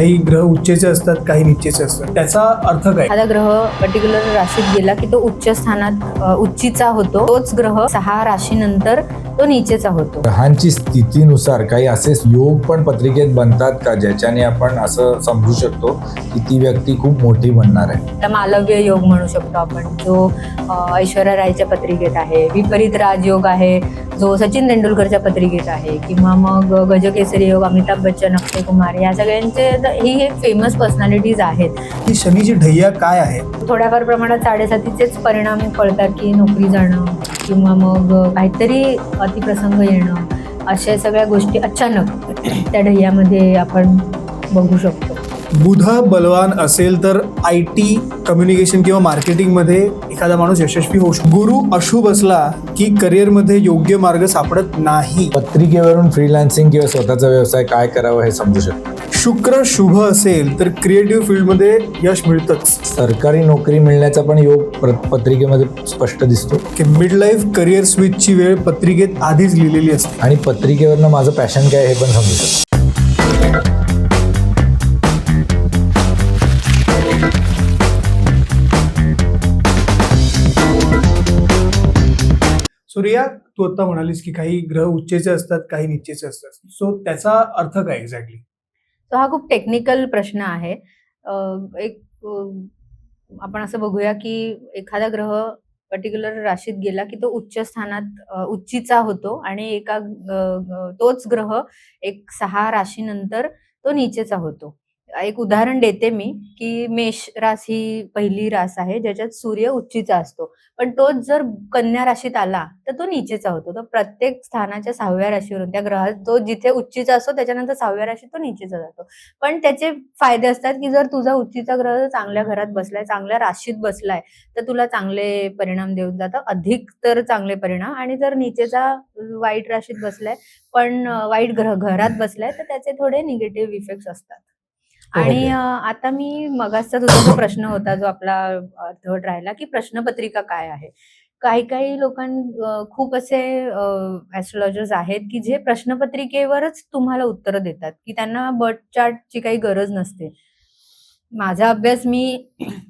काही ग्रह उच्चेचे असतात काही निच्चेचे असतात. त्याचा अर्थ काय? एखादा ग्रह पर्टिक्युलर राशीत गेला की तो उच्च स्थानात उच्चीचा होतो. तोच ग्रह सहा राशीनंतर तो नीचेचा होतो. ग्रहांची स्थितीनुसार काही असे योग पण पत्रिकेत बनतात का ज्याच्याने आपण असं समजू शकतो की ती व्यक्ती खूप मोठी बनणार आहे? त्याला मालव्य योग म्हणू शकतो आपण जो ऐश्वर्या रायच्या पत्रिकेत आहे विपरीत राजयोग आहे जो सचिन तेंडुलकरच्या पत्रिकेत आहे किंवा मग गजकेसरी योग अमिताभ बच्चन अक्षय कुमार या सगळ्यांचे ही एक फेमस पर्सनॅलिटीज आहेत. की शनीची ढैया काय आहे? थोड्याफार प्रमाणात साडेसातीचेच परिणाम कळतात की नोकरी जाणं किंवा मग काहीतरी अतिप्रसंग येणं अशा सगळ्या गोष्टी अचानक त्या ढय्यामध्ये आपण बघू शकतो. बुध बलवान असेल तर आय टी कम्युनिकेशन किंवा मार्केटिंगमध्ये एखादा माणूस यशस्वी होऊ शकतो. गुरु अशुभ असला की करिअरमध्ये योग्य मार्ग सापडत नाही. पत्रिकेवरून फ्रीलान्सिंग किंवा स्वतःचा व्यवसाय काय करावं हे समजू शकतो. शुक्र शुभ असेल तर क्रिएटिव्ह फील्डमध्ये यश मिळतंच. सरकारी नोकरी मिळण्याचा पण योग पत्रिकेमध्ये स्पष्ट दिसतो. की मिड लाईफ करिअर स्विचची वेळ पत्रिकेत आधीच लिहिलेली असते. आणि पत्रिकेवरनं माझं पॅशन काय हे पण समजू शकतो. सूर्या तू आता म्हणालीस की काही ग्रह उच्चेचे असतात काही निच्चेचे असतात. सो त्याचा अर्थ काय एक्झॅक्टली तर हा खूप टेक्निकल प्रश्न आहे. एक आपण असं बघूया की एखादा ग्रह पर्टिक्युलर राशीत गेला की तो उच्च स्थानात उच्चीचा होतो आणि एका तोच ग्रह एक सहा राशीनंतर तो नीचेचा होतो. एक उदाहरण देते मी की मेष रास ही पहिली रास आहे ज्याच्यात सूर्य उच्चीचा असतो. पण तोच जर कन्या राशीत आला तर तो नीचेचा होतो. तर प्रत्येक स्थानाच्या सहाव्या राशीवरून त्या ग्रहात तो जिथे उच्चीचा असतो त्याच्यानंतर सहाव्या राशीत तो नीचेचा जातो. पण त्याचे फायदे असतात की जर तुझा उच्चीचा ग्रह चांगल्या घरात बसलाय चांगल्या राशीत बसलाय तर तुला चांगले परिणाम देऊन जातं. अधिक तर चांगले परिणाम. आणि जर नीचेचा वाईट राशीत बसलाय पण वाईट ग्रह घरात बसलाय तर त्याचे थोडे निगेटिव्ह इफेक्ट असतात. आणि ओके. अं, आता मी मगाचा तुझा जो प्रश्न होता जो आपला अर्धवट राहिला की प्रश्नपत्रिका काय आहे काही काही लोकां खूप असे ऍस्ट्रॉलॉजर्स आहेत की जे प्रश्नपत्रिकेवरच तुम्हाला उत्तर देतात की त्यांना बर्थ चार्टची काही गरज नसते माझा अभ्यास मी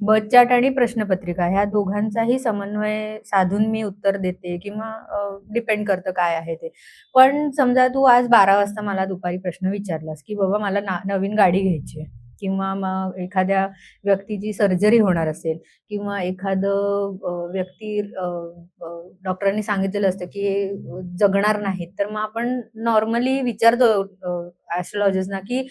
बर्थ चार्ट आणि प्रश्नपत्रिका ह्या दोघांचाही समन्वय साधून मी उत्तर देते किंवा डिपेंड करतं काय आहे ते. पण समजा तू आज बारा वाजता मला दुपारी प्रश्न विचारलास की बाबा मला ना नवीन गाडी घ्यायची आहे किंवा मग एखाद्या व्यक्तीची सर्जरी होणार असेल किंवा एखादं व्यक्ती डॉक्टरांनी सांगितलेलं असतं की जगणार नाहीत तर मग आपण नॉर्मली विचारतो ऍस्ट्रॉलॉजिस्टना की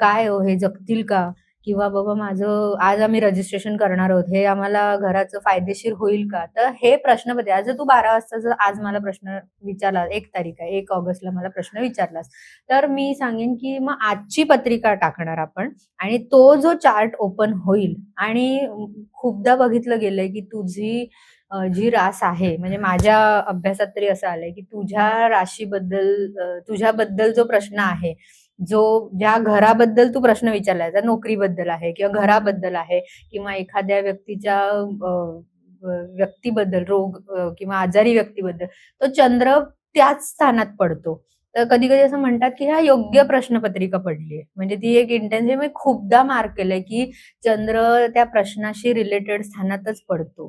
काय हो हे जगतील का? किंवा बाबा माझं आज आम्ही रजिस्ट्रेशन करणार आहोत हे आम्हाला घराचं फायदेशीर होईल का? तर हे प्रश्नपत्रिका आज तू बारा वाजता जर आज मला प्रश्न विचारला एक तारीख आहे एक ऑगस्टला मला प्रश्न विचारलास तर मी सांगेन की मग आजची पत्रिका टाकणार आपण आणि तो जो चार्ट ओपन होईल आणि खूपदा बघितलं गेलंय की तुझी जी रास आहे म्हणजे माझ्या अभ्यासात तरी असं आलंय की तुझ्या राशीबद्दल तुझ्याबद्दल जो प्रश्न आहे जो ज्या घराबद्दल तू प्रश्न विचारलाय त्या नोकरीबद्दल आहे किंवा घराबद्दल आहे किंवा एखाद्या व्यक्तीच्या व्यक्तीबद्दल रोग किंवा आजारी व्यक्तीबद्दल तो चंद्र त्याच स्थानात पडतो. तर कधी कधी असं म्हणतात की हा योग्य प्रश्नपत्रिका पडली आहे म्हणजे ती एक इंटेन्सिव्ह मी खूपदा मार्क केलंय की चंद्र त्या प्रश्नाशी रिलेटेड स्थानातच पडतो.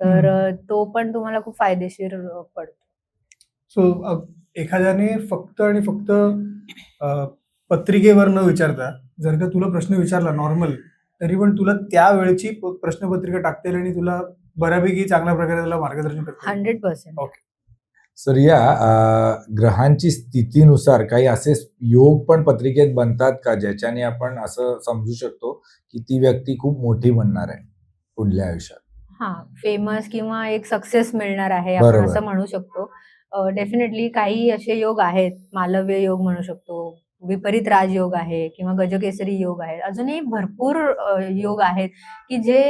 तर तो पण तुम्हाला खूप फायदेशीर पडतो. सो एखाद्याने फक्त आणि फक्त पत्रिकेवर न विचारता. जर का तुला प्रश्न विचारला नॉर्मल तरी पण तुला त्या वेळची प- प्रश्नपत्रिका टाकता येईल आणि तुला बऱ्यापैकी चांगल्या प्रकारे त्याला मार्गदर्शन करता येईल. Hundred percent. सर या अं, ग्रहांची स्थितीनुसार काही असे योग पण पत्रिकेत बनतात का? ज्याच्याने आपण असं समजू शकतो की ती व्यक्ती खूप मोठी बनणार आहे पुढल्या आयुष्यात? हा फेमस किंवा एक सक्सेस मिळणार आहे आपण बरोबर. असं म्हणू शकतो. डेफिनेटली काही असे योग आहेत मालव्य योग म्हणू शकतो विपरीत राजयोग आहे किंवा गजकेसरी योग आहे अजूनही भरपूर योग आहेत की जे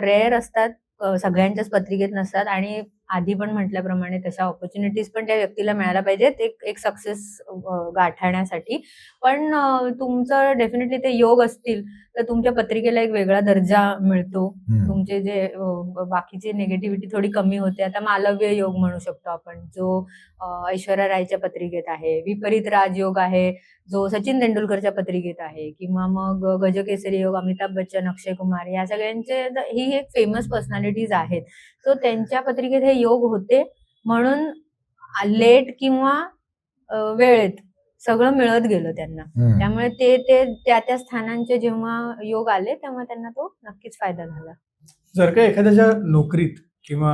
रेअर असतात सगळ्यांच्याच पत्रिकेत नसतात आणि आधी पण म्हटल्याप्रमाणे तशा ऑपॉर्च्युनिटीज पण त्या व्यक्तीला मिळायला पाहिजेत. एक एक सक्सेस गाठण्यासाठी. पण तुमचं डेफिनेटली ते योग असतील तर तुमच्या पत्रिकेला एक वेगळा दर्जा मिळतो. तुमचे जे बाकीची निगेटिव्हिटी थोडी कमी होते. आता मालव्य योग म्हणू शकतो आपण जो ऐश्वर्या रायच्या पत्रिकेत आहे विपरीत राजयोग आहे जो सचिन तेंडुलकरच्या पत्रिकेत आहे किंवा मग गजकेसरी योग अमिताभ बच्चन अक्षय कुमार या सगळ्यांचे ही एक फेमस पर्सनॅलिटीज आहेत. सो त्यांच्या पत्रिकेत हे योग होते म्हणून लेट किंवा वेळेत सगळं मिळत गेलं त्यांना. त्यामुळे ते ते त्या त्या स्थानांचे जेव्हा योग आले तेव्हा त्यांना तो नक्कीच फायदा झाला. जर का एखाद्याच्या नोकरीत किंवा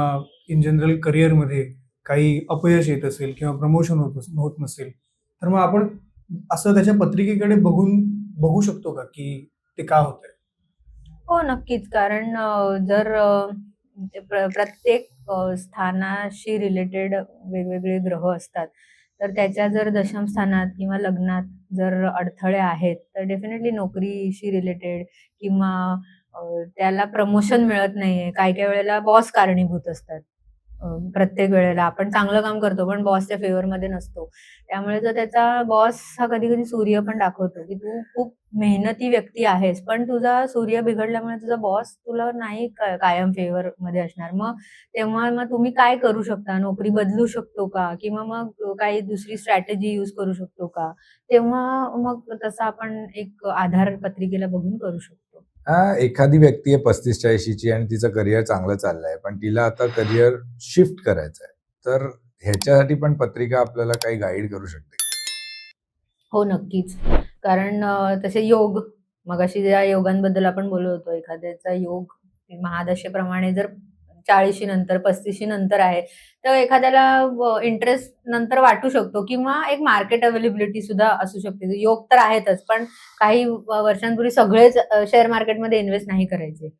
इन जनरल करिअरमध्ये काही अपयश येत असेल किंवा प्रमोशन होत होत नसेल तर मग आपण असं त्याच्या पत्रिकेकडे बघून बघू शकतो का की ते का होत आहे? हो नक्कीच. कारण जर प्रत्येक स्थानाशी रिलेटेड वेगवेगळे ग्रह असतात तर त्याच्या जर दशम स्थानात किंवा लग्नात जर अडथळे आहेत तर डेफिनेटली नोकरीशी रिलेटेड किंवा त्याला प्रमोशन मिळत नाहीये. काही काही वेळेला बॉस कारणीभूत असतात. प्रत्येक वेळेला. आपण चांगलं काम करतो पण बॉसच्या फेवरमध्ये नसतो. त्यामुळे जर त्याचा बॉस हा कधी कधी सूर्य पण दाखवतो की तू खूप मेहनती व्यक्ती आहेस पण तुझा सूर्य बिघडल्यामुळे तुझा बॉस तुला नाही कायम फेवर मध्ये असणार. मग तेव्हा मग तुम्ही काय करू शकता? नोकरी बदलू शकतो का? किंवा मग काही दुसरी स्ट्रॅटेजी यूज करू शकतो का? तेव्हा मग तसं आपण एक आधार पत्रिकेला बघून करू शकतो. एखादी व्यक्ती आहे पस्तीस चाळीशीची आणि तिचं करिअर चांगलं चाललंय पण तिला आता करिअर शिफ्ट करायचं आहे. तर ह्याच्यासाठी पण पत्रिका आपल्याला काही गाईड करू शकते हो नक्कीच. कारण तसे योग मगाशी ज्या योगांबद्दल आपण बोलत होतो एखाद्याचा योग महादशेप्रमाणे जर चाळीशी नंतर पस्तीसशी नंतर आहे. तर एखाद्याला इंटरेस्ट नंतर वाटू शकतो किंवा एक मार्केट अवेलेबिलिटी सुद्धा असू शकते. योग तर आहेतच पण काही वर्षांपूर्वी सगळेच शेअर मार्केटमध्ये इन्व्हेस्ट नाही करायचे.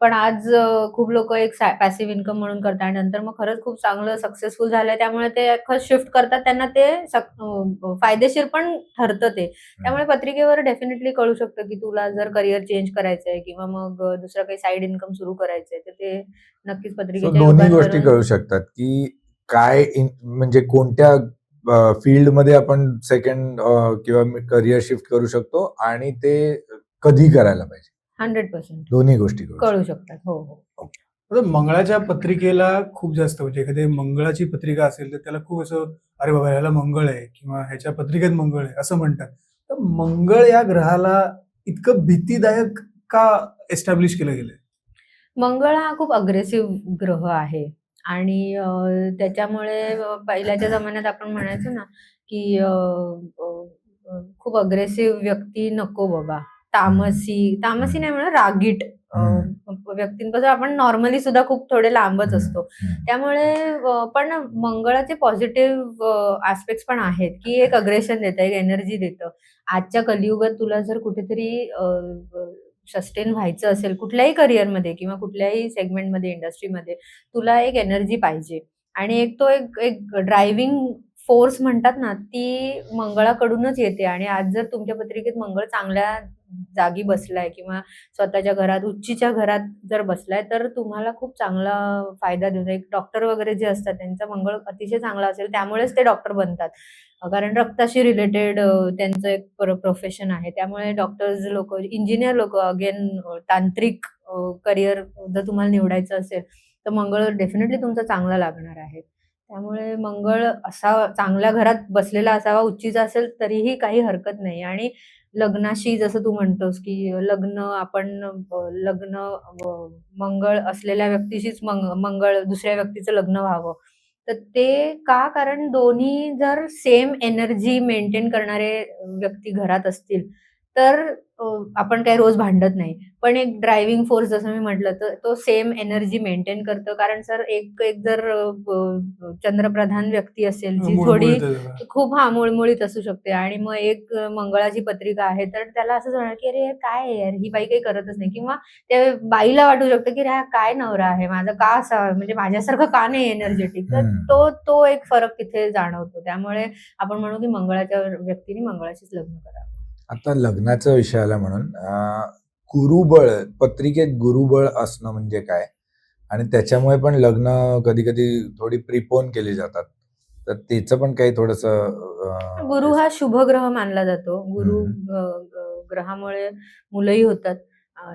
पण आज खूप लोक एक पॅसिव्ह इन्कम म्हणून करतात. आणि नंतर मग खरंच खूप चांगलं सक्सेसफुल झालंय. त्यामुळे ते शिफ्ट करतात. त्यांना ते फायदेशीर पण ठरतं ते. त्यामुळे पत्रिकेवर डेफिनेटली कळू शकतं की तुला जर करिअर चेंज करायचंय किंवा मग दुसरं काही साईड इन्कम सुरू करायचंय तर ते नक्कीच So, पत्रिकेच्या दोन्ही गोष्टी कळू शकतात की काय म्हणजे कोणत्या फील्डमध्ये आपण सेकंड किंवा करिअर शिफ्ट करू शकतो आणि ते कधी करायला पाहिजे. Hundred percent. दोन्ही गोष्टी कळू शकतात हो हो. मंगळाच्या पत्रिकेला खूप जास्त म्हणजे एखादी मंगळाची पत्रिका असेल तर त्याला खूप असं अरे बाबा ह्याला मंगळ आहे किंवा ह्याच्या पत्रिकेत मंगळ आहे असं म्हणतात. तर मंगळ या ग्रहाला इतकं भीतीदायक का एस्टॅब्लिश केलं गेलंय? मंगळ हा खूप अग्रेसिव्ह ग्रह आहे आणि त्याच्यामुळे पहिल्याच्या जमान्यात आपण म्हणायचो ना की खूप अग्रेसिव्ह व्यक्ती नको बाबा. तामसी. तामसी नाही म्हणा रागीट. व्यक्तींपासून आपण नॉर्मली सुद्धा खूप थोडे लांबच असतो. त्यामुळे पण मंगळाचे पॉझिटिव्ह ऍस्पेक्ट पण आहेत की एक अग्रेशन देतं एक एनर्जी देतं. आजच्या कलियुगात तुला जर कुठेतरी सस्टेन व्हायचं असेल कुठल्याही करिअरमध्ये किंवा कुठल्याही सेगमेंटमध्ये इंडस्ट्रीमध्ये तुला एक एनर्जी पाहिजे. आणि एक तो एक एक ड्रायव्हिंग फोर्स म्हणतात ना ती मंगळाकडूनच येते. आणि आज जर तुमच्या पत्रिकेत मंगळ चांगल्या जागी बसलाय किंवा स्वतःच्या घरात उच्चीच्या घरात जर बसलाय तर तुम्हाला खूप चांगला फायदा देतो एक डॉक्टर वगैरे जे असतात त्यांचा मंगळ अतिशय चांगला असेल त्यामुळेच ते डॉक्टर बनतात. कारण रक्ताशी रिलेटेड त्यांचं एक प्रोफेशन आहे. त्यामुळे डॉक्टर्स लोक इंजिनियर लोक अगेन तांत्रिक करिअर जर तुम्हाला निवडायचं असेल तर मंगळ डेफिनेटली तुमचा चांगला लागणार आहे. त्यामुळे मंगळ असा चांगल्या घरात बसलेला असावा उच्चीचा असेल तरीही काही हरकत नाही. आणि लग्नाशी जसं तू म्हणतोस की लग्न आपण लग्न मंगळ असलेल्या व्यक्तीशीच मंगळ दुसऱ्या व्यक्तीचं लग्न व्हावं. तर ते का? कारण दोन्ही जर सेम एनर्जी मेंटेन करणारे व्यक्ती घरात असतील तर आपण काही रोज भांडत नाही. पण एक ड्रायव्हिंग फोर्स जसं मी म्हटलं तर तो सेम एनर्जी मेंटेन करतो. कारण सर एक एक जर चंद्रप्रधान व्यक्ती असेल जी थोडी. खूप हा मुळमुळीत असू शकते. आणि मग एक मंगळाची पत्रिका आहे तर त्याला असं जाणार की अरे काय आहे यार? ही बाई काही करतच नाही. किंवा त्या बाईला वाटू शकतं की हा काय नवरा आहे? माझा का असा म्हणजे माझ्यासारखं का नाही एनर्जेटिक तर. तो तो एक फरक तिथे जाणवतो. त्यामुळे आपण म्हणू की मंगळाच्या व्यक्तीने मंगळाशीच लग्न करावं. आता लग्नाचा विषय आला म्हणून गुरुबळ पत्रिकेत गुरुबळ असणं म्हणजे काय? आणि त्याच्यामुळे पण लग्न कधी कधी थोडी प्रिपोन केली जातात. तर त्याचं पण काही थोडस गुरु हा शुभ ग्रह मानला जातो. गुरु ग्रहामुळे मुलंही होतात.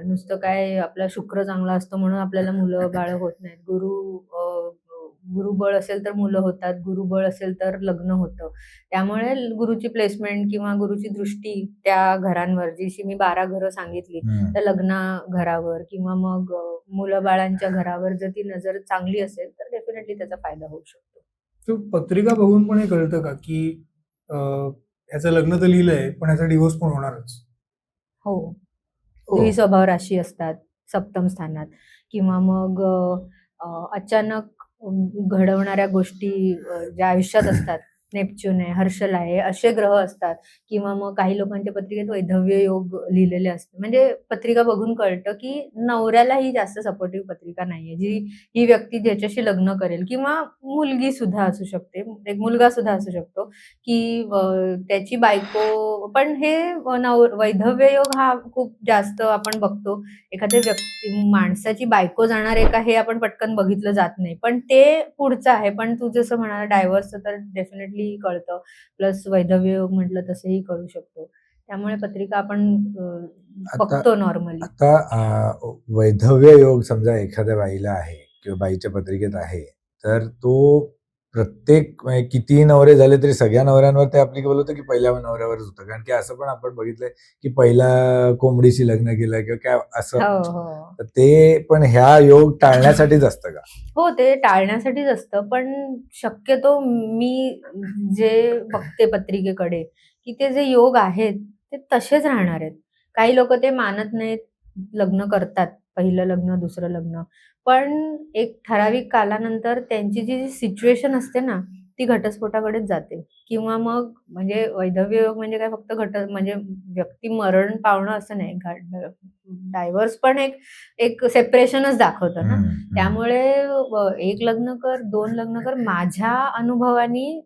नुसतं काय आपला शुक्र चांगला असतो म्हणून आपल्याला मुलं बाळ होत नाहीत. गुरु गुरुबळ असेल तर मुलं होतात गुरुबळ असेल तर लग्न होतं. त्यामुळे गुरुची प्लेसमेंट किंवा गुरुची दृष्टी त्या घरांवर जशी मी बारा घरं सांगितली. तर लग्ना घरावर किंवा मग मुलं बाळांच्या घरावर जर ती नजर चांगली असेल तर डेफिनेटली त्याचा फायदा होऊ शकतो. तर पत्रिका बघून पण हे कळतं का की ह्याचं लग्न तर लिहिलंय पण ह्याचा डिवोर्स पण होणारच. हो. हो. स्वभाव राशी असतात सप्तम स्थानात. किंवा मग अचानक घडवणाऱ्या गोष्टी ज्या आयुष्यात असतात नेपच्यून आहे हर्षल आहे असे ग्रह असतात किंवा मग काही लोकांच्या पत्रिकेत वैधव्य योग लिहिलेले असते. म्हणजे पत्रिका बघून कळतं की नवऱ्याला ही जास्त सपोर्टिव्ह पत्रिका नाहीये जी ही व्यक्ती ज्याच्याशी लग्न करेल किंवा मुलगी सुद्धा असू शकते एक मुलगा सुद्धा असू शकतो की त्याची बायको पण हे अ, नव वैधव्य योग हा खूप जास्त आपण बघतो. एखाद्या व्यक्ती माणसाची बायको जाणार आहे का हे आपण पटकन बघितलं जात नाही. पण ते पुढचं आहे. पण तू जसं म्हणाला डायव्हर्स तर डेफिनेटली कळतं. प्लस वैधव्य योग म्हटलं तसंही कळू शकतो. त्यामुळे पत्रिका आपण बघतो नॉर्मली आता वैधव्य योग समजा एखाद्या बाईला आहे किंवा बाईच्या पत्रिकेत आहे तर तो प्रत्येक म्हणजे कितीही नवरे झाले तरी सगळ्या नवऱ्यांवर ते अप्लिकेबल होतं की पहिल्या नवऱ्यावरच होतं? कारण की असं पण आपण बघितलंय की पहिला कोंबडीशी लग्न केलं किंवा काय असं. हो हो. तर ते पण ह्या योग टाळण्यासाठीच असतं का? हो ते टाळण्यासाठीच असतं. पण शक्यतो मी जे बघते पत्रिकेकडे की ते जे योग आहेत ते तसेच राहणार आहेत. काही लोक ते मानत नाहीत लग्न करतात. पहिलं लग्न दुसरं लग्न. पण एक ठराविक कालानंतर त्यांची जी सिच्युएशन असते ना ती घटस्फोटाकडेच जाते. किंवा मग म्हणजे वैधव्य योग म्हणजे काय? फक्त घट म्हणजे व्यक्ती मरण पावणं असं नाही. डायव्हर्स पण एक एक सेपरेशनच दाखवतं ना. त्यामुळे एक लग्न कर दोन लग्न कर माझ्या अनुभवानी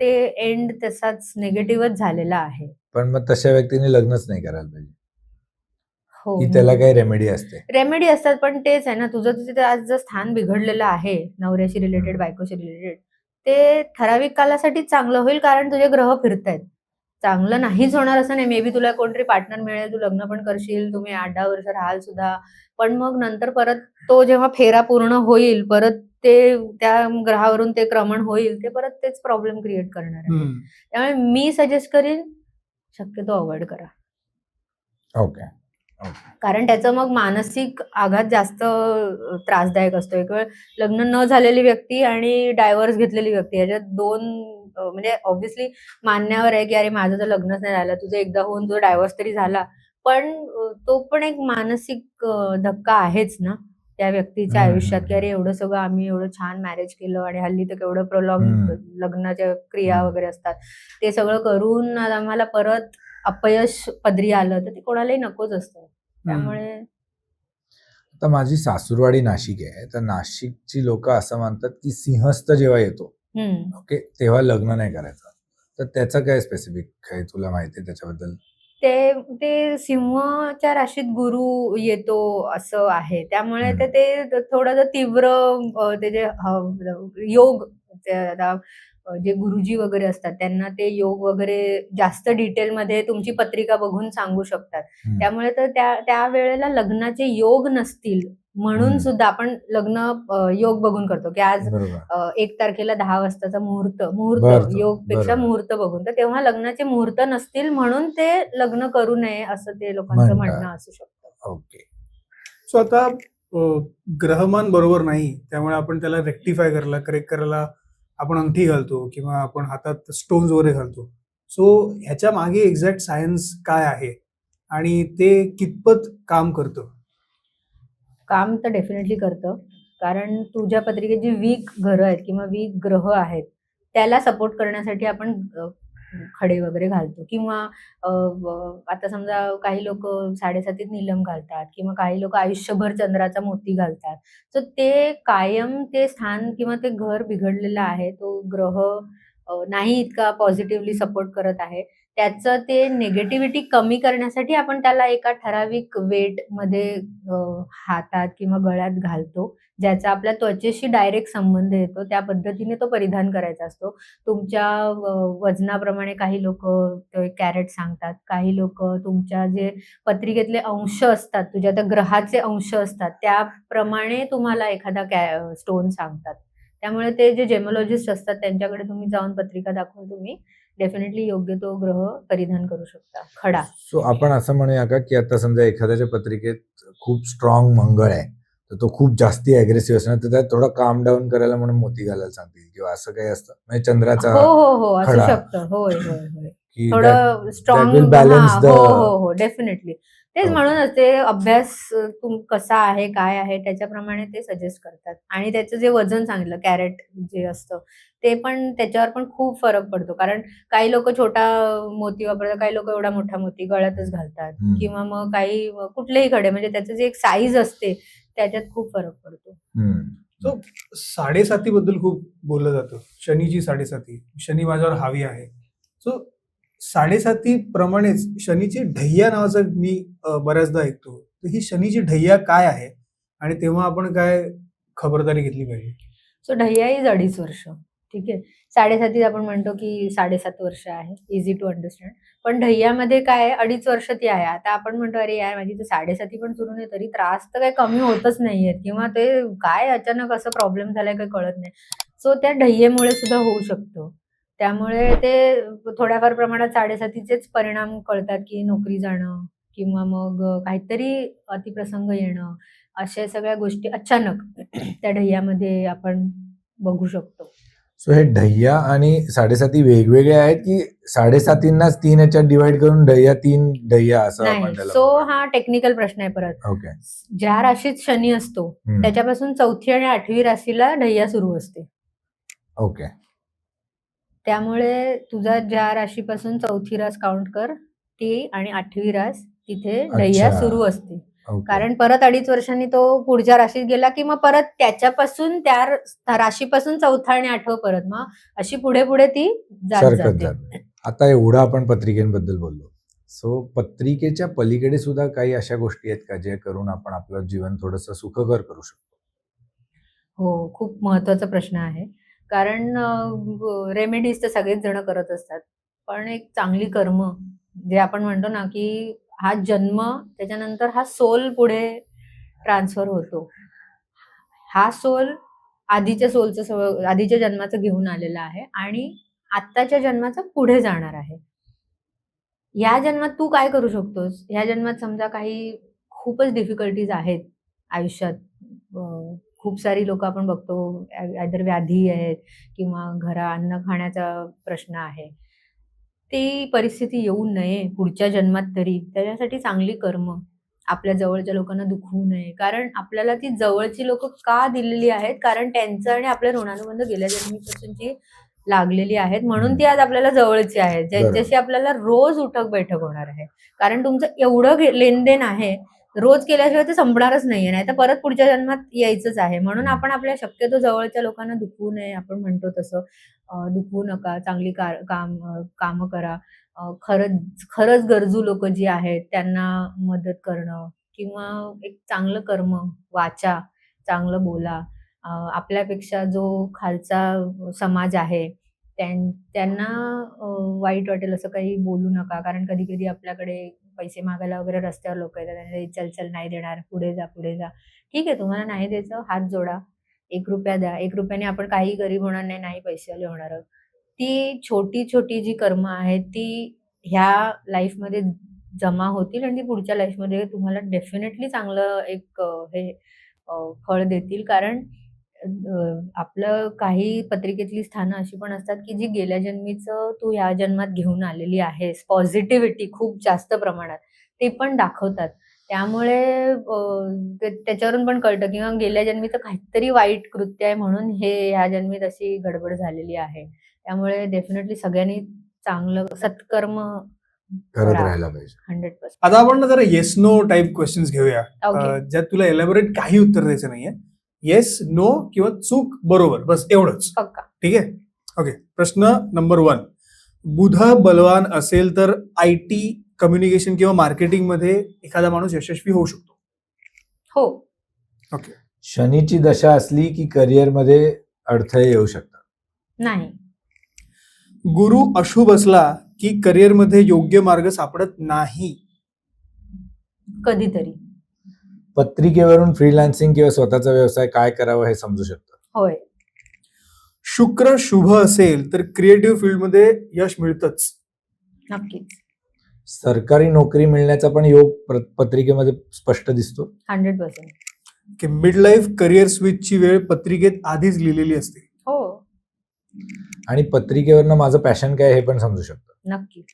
ते एंड तसाच निगेटिव्हच झालेला आहे. पण मग तशा व्यक्तीने लग्नच नाही करायला पाहिजे. की त्याला काही रेमेडी असते. रेमेडी असतात पण तेच आहे ना तुझं तुझं आज जर स्थान बिघडलेलं आहे नवऱ्याशी रिलेटेड बायकोशी रिलेटेड ते ठराविक कालासाठीच चांगलं होईल कारण तुझे ग्रह फिरतायत. चांगलं नाहीच होणार असं नाही. मे बी तुला कोणतरी पार्टनर मिळेल तू लग्न पण करशील तुम्ही आठ दहा वर्ष राहाल सुद्धा. पण मग नंतर परत तो जेव्हा फेरा पूर्ण होईल परत ते त्या ग्रहावरून ते क्रमण होईल ते परत तेच प्रॉब्लेम क्रिएट करणार आहे. त्यामुळे मी सजेस्ट करीन शक्यतो अवॉइड करा. ओके कारण त्याचं मग मानसिक आघात जास्त त्रासदायक असतो. एक वेळ लग्न न झालेली व्यक्ती आणि डायव्हर्स घेतलेली व्यक्ती याच्यात दोन म्हणजे ऑब्व्हियसली मान्यावर आहे की अरे माझं तर लग्नच नाही झालं तुझं एकदा होऊन तुझा डायव्हर्स तरी झाला. पण तो पण एक मानसिक धक्का आहेच ना त्या व्यक्तीच्या आयुष्यात की अरे एवढं सगळं आम्ही एवढं छान मॅरेज केलं आणि हल्ली तर केवढं हम्म. लग्नाच्या क्रिया. वगैरे असतात. ते सगळं करून आम्हाला परत अपयश पदरी आलं तर ते कोणालाही नकोच असतं. त्यामुळे आता माझी सासूरवाडी नाशिक आहे तर नाशिकची लोक असं मानतात की सिंहस्थ जेव्हा येतो ओके तेव्हा लग्न नाही करायचं. तर त्याचं काय स्पेसिफिक काय तुला माहिती आहे त्याच्याबद्दल? ते ते सिंहच्या राशीत गुरु येतो असं आहे. त्यामुळे ते ते थोडं तीव्र ते जे योग जे गुरुजी वगैरे असतात त्यांना ते योग वगैरे जास्त डिटेलमध्ये तुमची पत्रिका बघून सांगू शकतात. त्यामुळे तर त्या त्या वेळेला लग्नाचे योग नसतील म्हणून. सुद्धा आपण लग्न योग बघून करतो की आज एक तारखेला दहा वाजताचा मुहूर्त मुहूर्त योगपेक्षा बरोबर. मुहूर्त बघून तर तेव्हा लग्नाचे मुहूर्त नसतील म्हणून ते लग्न करू नये असं ते लोकांचं. म्हणणं असू शकतं ओके सो आता ग्रहमान बरोबर नाही त्यामुळे आपण त्याला रेक्टिफाय करायला करेक्ट करायला आपण अंगठी घालतो किंवा आपण हातात स्टोन्स वगैरे घालतो. सो ह्याच्या मागे एक्झॅक्ट सायन्स काय आहे? आणि ते कितपत काम करतं? काम तर डेफिनेटली करतं. कारण तुझ्या पत्रिकेत जी वीक घरं आहेत किंवा वीक ग्रह आहेत त्याला सपोर्ट करण्यासाठी आपण खडे वगैरे घालतो किंवा आता समजा काही लोक साडेसातीत नीलम घालतात किंवा काही लोक आयुष्यभर चंद्राचा मोती घालतात. तर ते कायम ते स्थान किंवा ते घर बिघडलेलं आहे. तो ग्रह नाही इतका पॉझिटिव्हली सपोर्ट करत आहे. त्याचं ते निगेटिव्हिटी कमी करण्यासाठी आपण त्याला एका ठराविक वेटमध्ये हातात किंवा गळ्यात घालतो ज्याचा आपल्या त्वचेशी डायरेक्ट संबंध येतो. त्या पद्धतीने तो परिधान करायचा असतो. तुमच्या वजनाप्रमाणे काही लोक कॅरेट सांगतात. काही लोक तुमच्या जे पत्रिकेतले अंश असतात तुझ्या त्या ग्रहाचे अंश असतात त्याप्रमाणे तुम्हाला एखादा कॅ स्टोन सांगतात. त्यामुळे ते जे जेमोलॉजिस्ट असतात त्यांच्याकडे तुम्ही जाऊन पत्रिका दाखवून तुम्ही डेफिनेटली योग्य तो ग्रह परिधान करू शकता. खडा. सो आपण असं म्हणूया का की आता समजा एखाद्याच्या पत्रिकेत खूप स्ट्रॉंग मंगळ आहे तर तो खूप जास्ती अग्रेसिव्ह असणार तर त्यात थोडा काम डाऊन करायला म्हणून मोती घालायला सांगतील किंवा असं काही असतं. म्हणजे चंद्राचा हो हो हो असू. शकतं. होय होय होय. थोडं स्ट्रॉंग हो हो हो डेफिनेटली तेच हो. म्हणूनच ते अभ्यास कसा आहे काय आहे त्याच्याप्रमाणे ते सजेस्ट करतात. आणि त्याचं जे वजन सांगितलं कॅरेट जे असतं ते पण त्याच्यावर पण खूप फरक पडतो. कारण काही लोक छोटा मोती वापरतात काही लोक एवढा मोठा मोती गळ्यातच घालतात. किंवा मग काही कुठलेही खडे म्हणजे त्याचं जे एक साईज असते त्याच्यात खूप फरक पडतो. साडेसाती बद्दल खूप बोललं जातं. शनीची साडेसाती. शनी माझ्यावर हावी आहे. सो साडेसाती प्रमाणेच शनीची ढय्या नावाचं मी बऱ्याचदा ऐकतो. तर ही शनीची ढय्या काय आहे? आणि तेव्हा आपण काय खबरदारी घेतली पाहिजे? सो ढय्या इज अडीच वर्ष. ठीक आहे? साडेसातीत आपण म्हणतो की साडेसात वर्ष आहे. इझी टू अंडरस्टँड पण ढय्यामध्ये काय आहे, अडीच वर्ष ती आहे. आता आपण म्हणतो अरे यार माझी तर साडेसाती पण सुरू नाही तरी त्रास तर काही कमी होतच नाहीये किंवा ते काय अचानक असं प्रॉब्लेम झालाय काही कळत नाही. सो त्या ढय्येमुळे सुद्धा होऊ शकतो. त्यामुळे ते थोड्याफार प्रमाणात साडेसातीचेच परिणाम कळतात की नोकरी जाणं किंवा मग काहीतरी अतिप्रसंग येणं अशा सगळ्या गोष्टी अचानक त्या ढय्यामध्ये आपण बघू शकतो. सो हे ढय्या आणि साडेसाती वेगवेगळे आहेत की साडेसातींनाच तीन याच्यात डिवाइड करून ढय्या तीन ढय्या असं सो हा टेक्निकल प्रश्न आहे परत. ओके. ज्या राशीत शनी असतो. त्याच्यापासून चौथी आणि आठवी राशीला ढय्या सुरू असते. ओके. त्यामुळे तुझा ज्या राशीपासून चौथी रास काउंट कर ती आणि आठवी रास तिथे अच्छा. सुरू असते. कारण परत अडीच वर्षांनी तो पुढच्या राशीत गेला की मग परत त्याच्यापासून त्या राशीपासून चौथा आणि आठवं परत मग अशी पुढे पुढे ती सरकत जाते. जाते. आता एवढं आपण पत्रिकेबद्दल बोललो. सो पत्रिकेच्या पलीकडे सुद्धा काही अशा गोष्टी आहेत का जे करून आपण आपलं जीवन थोडस सुखकर करू शकतो? हो खूप महत्त्वाचा प्रश्न आहे. कारण रेमेडीज तर सगळेच जण करत असतात. पण एक चांगली कर्म जे आपण म्हणतो ना की हा जन्म त्याच्यानंतर हा सोल पुढे ट्रान्सफर होतो. हा सोल आधीच्या सोलचं आधीच्या जन्माचं घेऊन आलेला आहे आणि आत्ताच्या जन्माचा पुढे जाणार आहे. या जन्मात तू काय करू शकतोस? या जन्मात समजा काही खूपच डिफिकल्टीज आहेत आयुष्यात खूप सारी लोक आपण बघतो आयदर व्याधी आहेत किंवा घरा अन्न खाण्याचा प्रश्न आहे. ती परिस्थिती येऊ नये पुढच्या जन्मात तरी. त्याच्यासाठी चांगली कर्म आपल्या जवळच्या लोकांना दुखवू नये. कारण आपल्याला ती जवळची लोक का दिलेली आहेत? कारण त्यांचं आणि आपल्या ऋणानुबंध गेल्या जन्मीपासूनची लागलेली आहेत. म्हणून ती आज आपल्याला जवळची आहेत. ज्यांच्याशी आपल्याला रोज उठक बैठक होणार आहे. कारण तुमचं एवढं लेनदेन आहे रोज केल्याशिवाय ते संपणारच नाहीये. नाही तर परत पुढच्या जन्मात यायचंच आहे. म्हणून आपण आपल्या शक्यतो जवळच्या लोकांना दुखवू नये आपण म्हणतो तसं. दुखवू नका चांगली कार- काम कामं करा. खरंच खरंच गरजू लोक जी आहेत त्यांना मदत करणं किंवा एक चांगलं कर्म वाचा चांगलं बोला. आपल्यापेक्षा जो खालचा समाज आहे त्यां- त्यांना वाईट वाटेल असं काही बोलू नका. कारण कधी कधी आपल्याकडे पैसे मागायला वगैरे रस्त्यावर लोक येतात आणि चल चल नाही देणार पुढे जा पुढे जा. ठीक आहे तुम्हाला नाही द्यायचं हात जोडा. एक रुपया द्या. एक रुपयाने आपण काही गरीब होणार नाही नाही पैशावाले होणार ती छोटी छोटी जी कर्म आहेत ती ह्या लाईफमध्ये जमा होतील आणि ती पुढच्या लाईफमध्ये तुम्हाला डेफिनेटली चांगलं एक हे फळ देतील. कारण आपलं काही पत्रिकेतली स्थानं अशी पण असतात की जी गेल्या जन्मीचं तू ह्या जन्मात घेऊन आलेली आहेस. पॉझिटिव्हिटी खूप जास्त प्रमाणात. ते पण दाखवतात. त्यामुळे त्याच्यावरून पण कळतं किंवा गेल्या जन्मीचं काहीतरी वाईट कृत्य आहे म्हणून हे ह्या जन्मीत अशी गडबड झालेली आहे. त्यामुळे डेफिनेटली सगळ्यांनी चांगलं सत्कर्म करत करा. राहायला पाहिजे. हंड्रेड पर्सेंट आता आपण जरा येस नो टाईप क्वेश्चन्स घेऊया. ज्यात तुला एलॅबोरेट काही उत्तर द्यायचं नाहीये. येस नो किंवा चूक बरोबर. बस एवढंच. पक्का. ठीक आहे? ओके प्रश्न नंबर वन बुध बलवान असेल तर आय टी कम्युनिकेशन किंवा मार्केटिंगमध्ये एखादा माणूस यशस्वी होऊ शकतो. हो. ओके शनीची दशा असली की करिअरमध्ये अडथळे येऊ शकतात. नाही. गुरु अशुभ असला की करिअरमध्ये योग्य मार्ग सापडत नाही. कधीतरी. पत्रिकेवरून फ्रीलान्सिंग किंवा स्वतःचा व्यवसाय काय करावा हे समजू शकतात होय. शुक्र शुभ असेल तर क्रिएटिव्ह फील्डमध्ये यश मिळतच. नक्कीच. सरकारी नोकरी मिळण्याचा पण योग प्र- पत्रिकेमध्ये स्पष्ट दिसतो. हंड्रेड पर्सेंट की मिड लाईफ करिअर स्विचची वेळ पत्रिकेत आधीच लिहिलेली असते. हो. आणि पत्रिकेवरनं माझं पॅशन काय हे पण समजू शकतो. नक्की.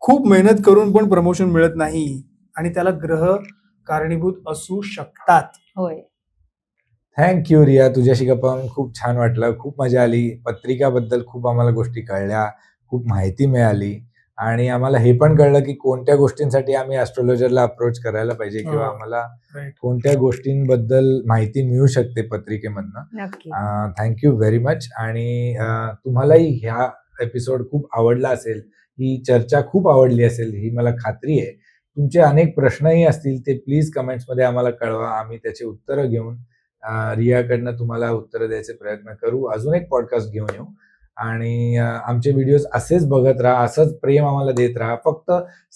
खूप मेहनत करून पण प्रमोशन मिळत नाही आणि त्याला ग्रह कारणीभूत असू शकतात. होय. Thank you Riya. तुझ्याशी गप्पा खूप छान वाटलं. खूप मजा आली. पत्रिकाबद्दल खूप आम्हाला गोष्टी कळल्या. खूप माहिती मिळाली. आणि आम्हाला हे पण कळलं की कोणत्या गोष्टींसाठी आम्ही ॲस्ट्रॉलॉजरला अप्रोच करायला पाहिजे किंवा हो. आम्हाला राईट कोणत्या गोष्टींबद्दल माहिती मिळू शकते पत्रिकेमधनं. नक्की. थँक्यू व्हेरी मच आणि अं, तुम्हालाही ह्या एपिसोड खूप आवडला असेल ही चर्चा खूप आवडली असेल ही मला खात्री आहे. तुमचे अनेक प्रश्नही असतील ते प्लीज कमेंट्समध्ये आम्हाला कळवा. आम्ही त्याचे उत्तरं घेऊन रियाकडनं तुम्हाला उत्तरं द्यायचे प्रयत्न करू. अजून एक पॉडकास्ट घेऊन येऊ. आणि आमचे व्हिडिओज असेच बघत राहा असंच प्रेम आम्हाला देत राहा. फक्त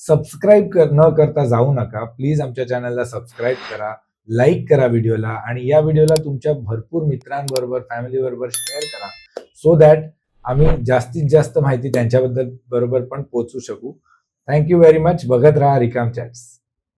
सबस्क्राईब कर न करता जाऊ नका. प्लीज आमच्या चॅनलला सबस्क्राईब करा लाईक करा व्हिडिओला आणि या व्हिडिओला तुमच्या भरपूर मित्रांबरोबर फॅमिली बरोबर शेअर करा. सो दॅट आम्ही जास्तीत जास्त माहिती त्यांच्याबद्दल बरोबर पण पोचू शकू. Thank you very much, Bhagat Raha Rikam Chats.